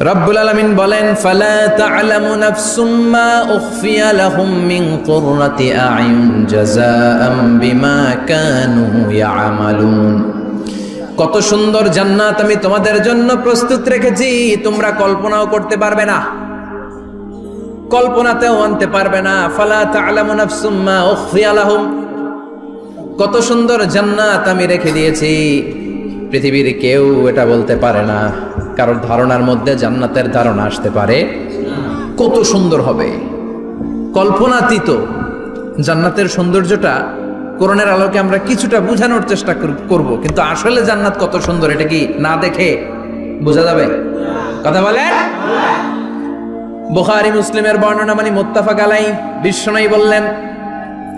রব্বুল আলামিন বলেন কত সুন্দর জান্নাত আমি তোমাদের জন্য প্রস্তুত রেখেছি, তোমরা কল্পনাও করতে পারবে না, কল্পনাতেও আনতে পারবে না। ফালা তা'লামু নাফসুম মা উখফিয়া লাহুম। কত সুন্দর জান্নাত আমি রেখে দিয়েছি। পৃথিবীর কেউ এটা বলতে পারে না। কারোর ধারণার মধ্যে জান্নাতের ধারণা আসতে পারে। কত সুন্দর হবে। কল্পনাতীত জান্নাতের সৌন্দর্যটা করোনার আলোকে আমরা কিছুটা বোঝানোর চেষ্টা কর- করব। কিন্তু আসলে জান্নাত কত সুন্দর এটা কি না দেখে বোঝা যাবে? কথা বলে বুখারী, মুসলিমের বর্ণনা মানে মুত্তাফাক আলাই বিশ্বনয় বললেন,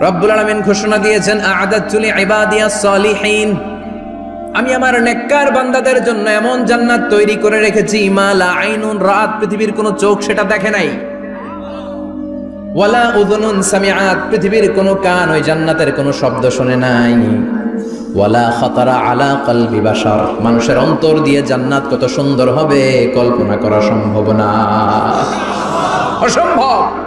রব্বুল আলমিন ঘোষণা দিয়েছেন আ'দাতু লিইবাদিয়াস সালিহিন। আমি আমার নেককার বান্দাদের জন্য এমন জান্নাত তৈরি করে রেখেছি, মা লা আইনুন, রাত পৃথিবীর কোনো চোখ সেটা দেখে নাই। ওয়ালা উযুনুন সামিআত, পৃথিবীর কোনো কান ওই জান্নাতের কোনো শব্দ শুনে নাই। ওয়ালা খাতারা আলা কলবি বাশার, মানুষের অন্তর দিয়ে জান্নাত কত সুন্দর হবে, কল্পনা করা সম্ভব না। অসম্ভব!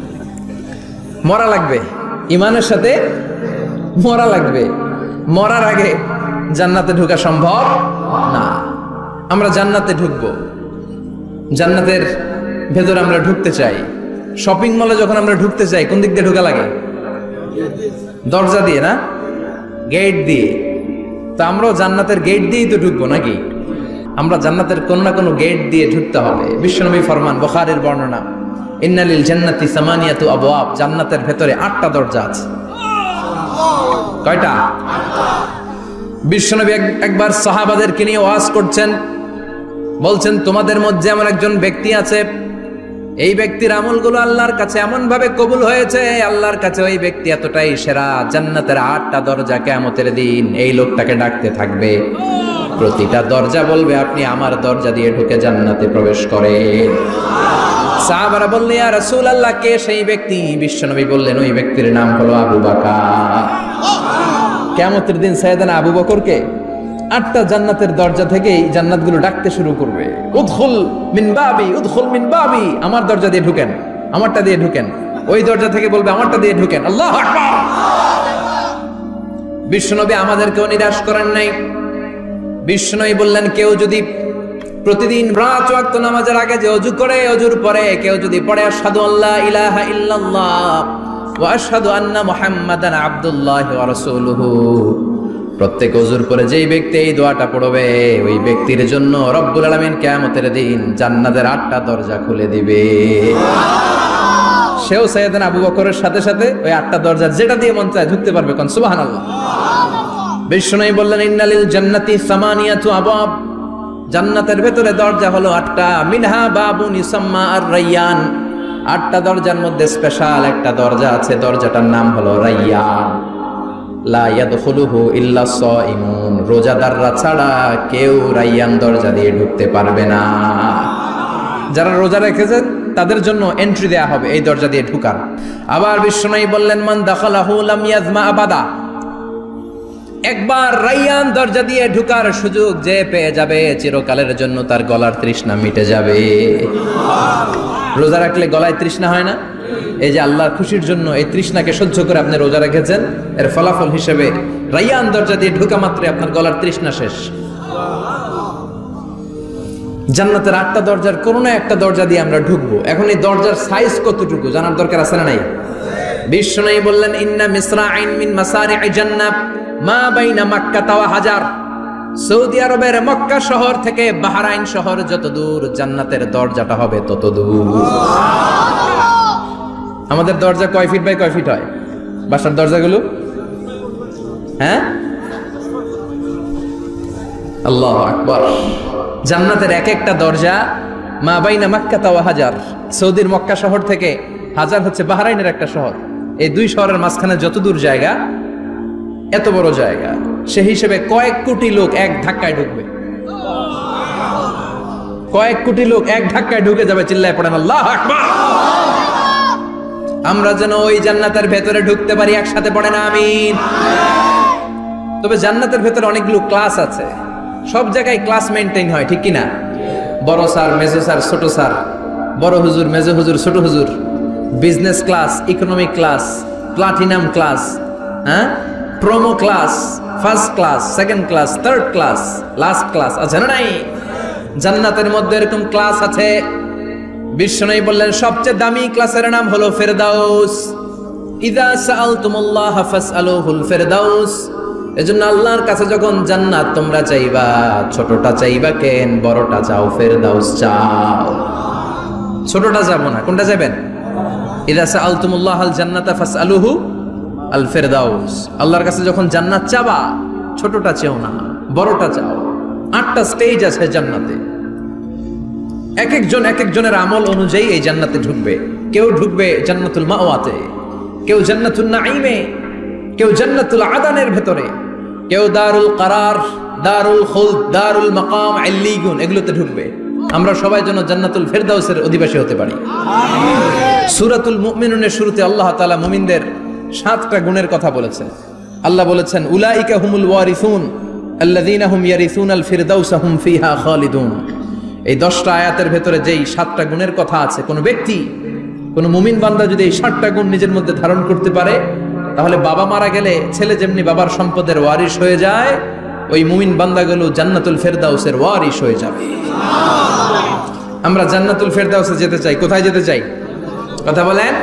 মরা লাগবে। ইমানের সাথে মরা লাগবে। মরার আগে জান্নাতে ঢুকা সম্ভব না। আমরা জান্নাতে ঢুকবো। জান্নাতের ভেতরে আমরা ঢুকতে চাই। শপিং মলে যখন আমরা ঢুকতে চাই, কোন দিক দিয়ে ঢুকা লাগে? দরজা দিয়ে না? গেট দিয়ে। তো আমরাও জান্নাতের গেট দিয়েই তো ঢুকবো নাকি? আমরা জান্নাতের কোন না কোনো গেট দিয়ে ঢুকতে হবে। বিশ্বনবী ফরমান, বখারের বর্ণনা। ইন্নালিল জান্নাতি সামানিয়াতু আবওয়াব, জান্নাতের ভেতরে আটটা দরজা আছে। কয়টা? বিশ্বনবী একবার সাহাবাদেরকে নিয়ে ওয়াজ করছেন। বলছেন, তোমাদের মধ্যে এমন একজন ব্যক্তি আছে, এই ব্যক্তির আমলগুলো আল্লাহর কাছে এমন ভাবে কবুল হয়েছে, আল্লাহর কাছে ওই ব্যক্তি এতটাই সেরা, জান্নাতের আটটা দরজা কেমতের দিন এই লোকটাকে ডাকতে থাকবে। প্রতিটা দরজা বলবে, আপনি আমার দরজা দিয়ে ঢুকে জান্নাতে প্রবেশ করেন। সাহাবারা বললেন রাসূল আল্লাহ কে সেই ব্যক্তি? বিশ্বনবী বললেন, ওই ব্যক্তির নাম হলো আবু বাকার। কেমতের দিন সৈয়দানা আবু বকরকে আটটা জান্নাতের দরজা থেকেই জান্নাতগুলো ডাকতে শুরু করবে। উদখুল মিন বাবি, উদখুল মিন বাবি। আমার দরজা দিয়ে ঢুকেন, আমারটা দিয়ে ঢুকেন। ওই দরজা থেকে বলবে, আমারটা দিয়ে ঢুকেন। আল্লাহ আকবার! বিশ্বনবী আমাদেরকেও নিরাশ করেন নাই। বিষ্ণুই বললেন, কেউ যদি প্রতিদিন রাত ওয়াক্ত নামাজের আগে যে অজু করে অজুর পরে কেউ যদি পড়ে আশহাদু আল্লাহ ইলাহা ইল্লাল্লাহ ওয়া আশহাদু আন্না মুহাম্মাদান আবদুল্লাহ ওয়া রাসূলুহু। প্রত্যেক অজুর পরে যেই ব্যক্তি এই দোয়াটা পড়বে ওই ব্যক্তির জন্য রব্বুল আলামিন কিয়ামতের দিন জান্নাতের আটটা দরজা খুলে দিবে। সেও সাইয়েদানা আবু বকরের সাথে সাথে ওই আটটা দরজা যেটা দিয়ে মন চায় ঢুকতে পারবে কোন সুবহানাল্লাহ। বিষ্ণুই বললেন ইন্নালিল জান্নাতি সামানিয়াতু আবাব। জান্নাতের ভেতরে দরজা হলো আটটা। মিনহা বাবুন ইসাম্মা আর রাইয়ান। আটটা দরজার মধ্যে স্পেশাল একটা দরজা আছে, দরজাটার নাম হলো রাইয়ান। রোজাদাররা ছাড়া কেউ রাইয়ান দরজা দিয়ে ঢুকতে পারবে না। যারা রোজা রেখেছেন তাদের জন্য এন্ট্রি দেয়া হবে এই দরজা দিয়ে ঢুকার। আবার বিশ্বনয়ী বললেন, মান দাখালাহু লাম ইয়াজমা আবাদা। একবার রাইয়ান দরজা দিয়ে ঢুকার সুযোগ যে পেয়ে যাবে, চিরকালের জন্য তার গলার তৃষ্ণা মিটে যাবে। রোজা রাখলে গলায় তৃষ্ণা হয় না? এই যে আল্লাহর খুশির জন্য এই তৃষ্ণাকে সহ্য করে আপনি রোজা রেখেছেন, এর ফলাফল হিসেবে রাইয়ান দরজা দিয়ে ঢুকা মাত্রই আপনার গলার তৃষ্ণা শেষ। জান্নাতের আটটা দরজার কোনো না একটা দরজা দিয়ে আমরা ঢুকবো। এখন এই দরজার সাইজ কতটুকু জানার দরকার আছে না নাই? বিশ্ব নাই বললেন ইন্না মিসরা আইন মিন মাসারি জান্নাত মা বাইনা মাক্কা তাওয়া হাজার। সৌদি আরবের মক্কা শহর থেকে বাহরাইন শহর যত দূর জান্নাতের দরজাটা হবে তত দূর। আমাদের দরজা কয় ফিট বাই কয় ফিট হয়? বাসার দরজাগুলো? হ্যাঁ? আল্লাহ আকবর। জান্নাতের এক একটা দরজা মা বাইনা মাক্কা তাওয়া হাজার। সৌদির মক্কা শহর থেকে হাজার হচ্ছে বাহরাইনের একটা শহর। এই দুই শহরের মাঝখানে যত দূর জায়গা, এত বড় জায়গা সে হিসেবে কয়েক কোটি লোক এক ধাক্কায় ঢুকবে। কয়েক কোটি লোক এক ধাক্কায় ঢুকে যাবে চিল্লায় পড়েন, আল্লাহ আমরা যেন ওই জান্নাতের ভেতরে ঢুকতে পারি, একসাথে পড়ে না আমিন! তবে জান্নাতের ভেতরে অনেকগুলো ক্লাস আছে। সব জায়গায় ক্লাস মেনটেন হয়, ঠিক কিনা? বড় স্যার, মেজো স্যার, ছোট স্যার, বড় হুজুর, মেজো হুজুর, ছোট হুজুর। Business class economic class platinum class হ্যাঁ promo class first class second class third class last class আছে না নাই? জান্নাতের মধ্যে এরকম ক্লাস আছে। বিশ্বনবী বললেন, সবচেয়ে দামি ক্লাসের নাম হলো ফেরদাউস। ইদা সাআলতুমুল্লাহ ফাসআলুহুল ফেরদাউস। এজন্য আল্লাহর কাছে যখন জান্নাত, তোমরা চাইবা, ছোটটা চাইবা কেন, বড়টা চাও, ফেরদাউস চাও। ছোটটা যাব না, কোনটা যাবেন আল জান্নাতা আল আল্লাহর কাছে যখন জান্নাত চাবা, ছোটটা চেও না, বড়টা চাও। আটটা স্টেজ আছে জান্নাতে। এক একজন এক একজনের আমল অনুযায়ী এই জান্নাতে ঢুকবে। কেউ ঢুকবে জান্নাতুল মাওয়াতে, কেউ জান্নাতুল নাইমে কেউ জান্নাতুল আদানের ভেতরে, কেউ দারুল কারার, দারুল খুলদ, দারুল মাকাম, আল্লিগুন, এগুলোতে ঢুকবে। আমরা সবাই যেন জান্নাতুল ফেরদাউসের অধিবাসী হতে পারি। সুরাতুল মুমিনুনের শুরুতে আল্লাহ তাআলা মুমিনদের সাতটা গুণের কথা বলেছেন। আল্লাহ বলেছেন, উলাইকা হুমুল ওয়ারিসুন, আল্লাযীনা হুম ইয়ারিসুনাল ফিরদাউস হুম ফিহা খালিদুন। এই দশটা আয়াতের ভেতরে যেই সাতটা গুণের কথা আছে, কোন ব্যক্তি, কোন মুমিন বান্দা যদি এই সাতটা গুণ নিজের মধ্যে ধারণ করতে পারে, তাহলে বাবা মারা গেলে ছেলে যেমনি বাবার সম্পদের ওয়ারিশ হয়ে যায় ওই মুমিন বান্দাগুলো জান্নাতুল ফেরদাউসের ওয়ারিশ হয়ে যাবে। আমরা জান্নাতুল ফেরদাউসে যেতে চাই। কোথায় যেতে চাই? কথা বলেন।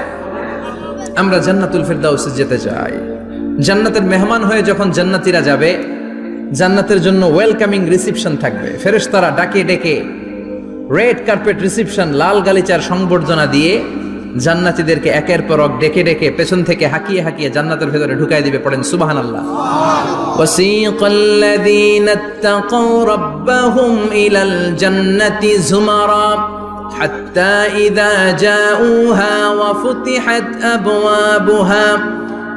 আমরা জান্নাতুল ফেরদাউসে যেতে চাই। জান্নাতের মেহমান হয়ে যখন জান্নাতিরা যাবে, জান্নাতের জন্য ওয়েলকামিং রিসিপশন থাকবে। ফেরেশতারা ডাকে ডেকে রেড কার্পেট রিসিপশন, লাল গালিচার সংবর্ধনা দিয়ে জান্নাতীদেরকে একের পর এক ডেকে ডেকে পেছন থেকে হাকিয়ে হাকিয়ে জান্নাতের ভেতরে ঢুকাই দিবে পড়েন সুবহানাল্লাহ وسيق الذين اتقوا ربهم إلى الجنة زمرا حتى إذا جاءوها وفتحت أبوابها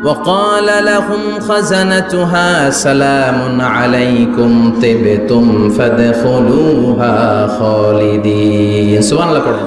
وقال لهم خزنتها سلام عليكم طبتم فادخلوها خالدين سبحان الله পড়েন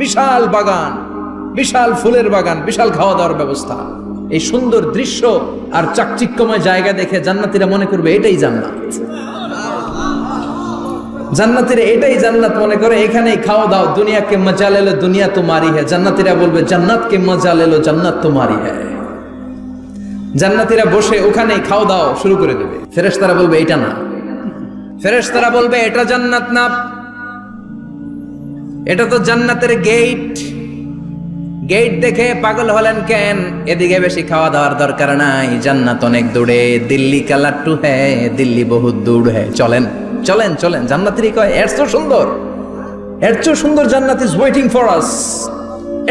বিশাল বাগান, বিশাল ফুলের বাগান, বিশাল খাওয়া দাওয়ার ব্যবস্থা। এই সুন্দর দৃশ্য আর চাকচিক্যময় জায়গা দেখে জান্নাতিরা মনে করবে এটাই জান্নাত। জান্নাতিরা এটাই জান্নাত মনে করে, এখানেই খাওয়া দাও দুনিয়াকে মজা লেলো, দুনিয়া তোমারি হ্যাঁ জান্নাতিরা বলবে জান্নাত কে মজা লেলো, জান্নাত তোমারি হ্যাঁ জান্নাতীরা বসে ওখানেই খাওয়া দাওয়া শুরু করে দেবে। ফেরেশতারা বলবে, এটা না। ফেরেশতারা বলবে, এটা জান্নাত না। এটা তো জান্নাতের গেট গেট দেখে পাগল হলেন কেন? এদিকে বেশি খাওয়া দাওয়ার দরকার নাই। জান্নাত অনেক দূরে। দিল্লি কা লাট্টু হ্যাঁ দিল্লি বহুত দূর হ্যাঁ চলেন চলেন চলেন। জান্নাতেরই কয়, এর তো সুন্দর। এর চেয়েও সুন্দর জান্নাত ইজ ওয়েটিং ফর আস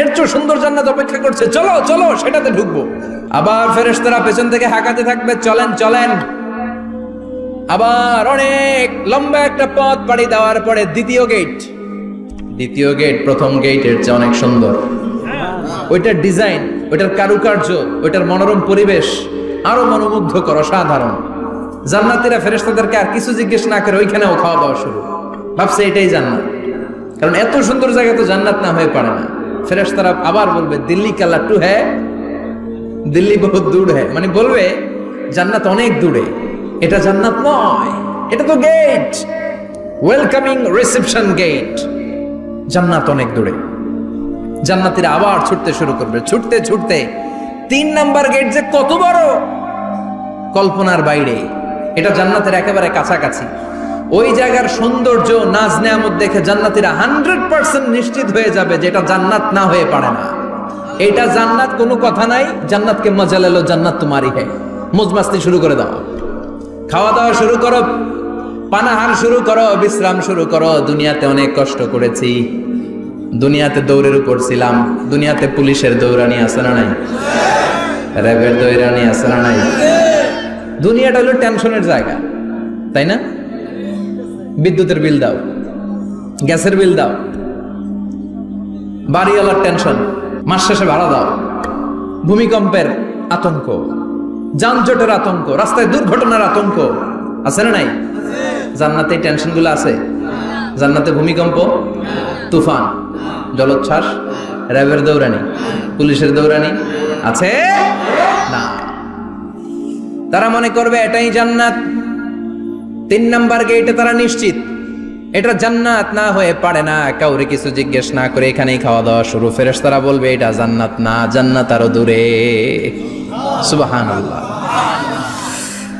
এর চেয়েও সুন্দর জান্নাত অপেক্ষা করছে। চলো চলো, সেটাতে ঢুকবো। আবার ফেরেশতারা পেছন থেকে হাঁকাতে থাকবে। চলেন চলেন। আবার অনেক লম্বা একটা পথ পাড়ি দেওয়ার পরে দ্বিতীয় গেট দ্বিতীয় গেট প্রথম গেটের চেয়ে অনেক সুন্দর। ওইটার ডিজাইন ওইটার কারুকার্য, ওইটার মনোরম পরিবেশ আরও মনোমুগ্ধকর, অসাধারণ। জান্নাতিরা ফেরেশতাদেরকে আর কিছু জিজ্ঞেস না করে ওইখানেও খাওয়া দাওয়া শুরু। ভাবছে এটাই জান্নাত। কারণ এত সুন্দর জায়গা তো জান্নাত না হয়ে পারে না। ফেরেশতারা আবার বলবে, দিল্লি কালা টু হ্যাঁ দিল্লি বহুত দূর হ্যাঁ মানে বলবে, জান্নাত অনেক দূরে। এটা জান্নাত নয়। এটা তো গেট ওয়েলকামিং রিসেপশন গেট জান্নাত অনেক দূরে। জান্নাতিরা আবার ছুটতে শুরু করবে। ছুটতে ছুটতে তিন নাম্বার গেট যে কত বড়? কল্পনার বাইরে। এটা জান্নাতের একেবারে কাছাকাছি। ওই জায়গার সৌন্দর্য, নাজ নেয়ামত দেখে জান্নাতিরা হান্ড্রেড পার্সেন্ট নিশ্চিত হয়ে যাবে যে এটা জান্নাত না হয়ে পারে না। এটা জান্নাত কোনো কথা নাই, জান্নাতকে মজা লেলো জান্নাত তোমারই হ্যাঁ মজমাস্তি শুরু করে দাও। খাওয়া দাওয়া শুরু করো। পানাহার শুরু করো, বিশ্রাম শুরু করো। দুনিয়াতে অনেক কষ্ট করেছি। দুনিয়াতে দৌড়ের উপর ছিলাম। দুনিয়াতে পুলিশের দৌড়ানি আছে না নাই? র্যাবের দৌড়ানি আছে না নাই? দুনিয়াটা হলো টেনশনের জায়গা, তাই না? বিদ্যুতের বিল দাও, গ্যাসের বিল দাও, বাড়িওয়ালার টেনশন, মাস শেষে ভাড়া দাও। ভূমিকম্পের আতঙ্ক, যানজটের আতঙ্ক, রাস্তায় দুর্ঘটনার আতঙ্ক, আছে না নাই? জান্নাতে এই টেনশনগুলো আছে? জান্নাতে ভূমিকম্প, তুফান, জলোচ্ছ্বাস, র্যাবের দৌড়ানি, পুলিশের দৌড়ানি আছে? না। তারা মনে করবে এটাই জান্নাত। তিন নাম্বার গেটে তারা নিশ্চিত। এটা জান্নাত না হয়ে পারে না। কাউরে কিছু জিজ্ঞেস না করে এখানেই খাওয়া দাওয়া শুরু। ফেরেস তারা বলবে, এটা জান্নাত না, জান্নাত আরও দূরে। সুবাহান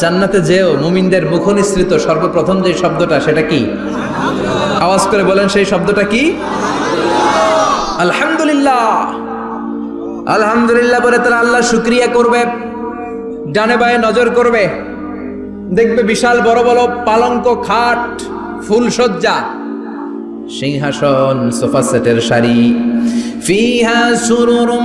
জান্নাতে যেও, মুমিনদের মুখ নিঃসৃত সর্বপ্রথম যে শব্দটা, সেটা কি? আওয়াজ করে বলেন সেই শব্দটা কি? আলহামদুলিল্লাহ। আলহামদুলিল্লাহ বলে তারা আল্লাহ শুক্রিয়া করবে ডানে বায়ে নজর করবে। দেখবে বিশাল বড় বড় পালঙ্ক খাট ফুলসজ্জা সিংহাসন, সোফা সেটের শাড়ি ফিহা সুরুরুম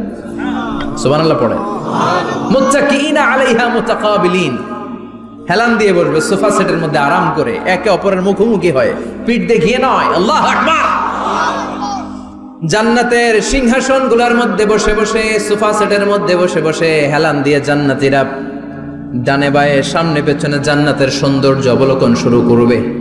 হেলান দিয়ে বসবে, সোফা সেটের মধ্যে আরাম করে, একে অপরের মুখোমুখি হয়। পিঠ দেখিয়ে নয়, আল্লাহ জান্নাতের সিংহাসনগুলার মধ্যে বসে বসে, সোফা সেটের মধ্যে বসে বসে হেলান দিয়ে জান্নাতিরা ডানে বায়ে, সামনে পেছনে জান্নাতের সৌন্দর্য অবলোকন শুরু করবে।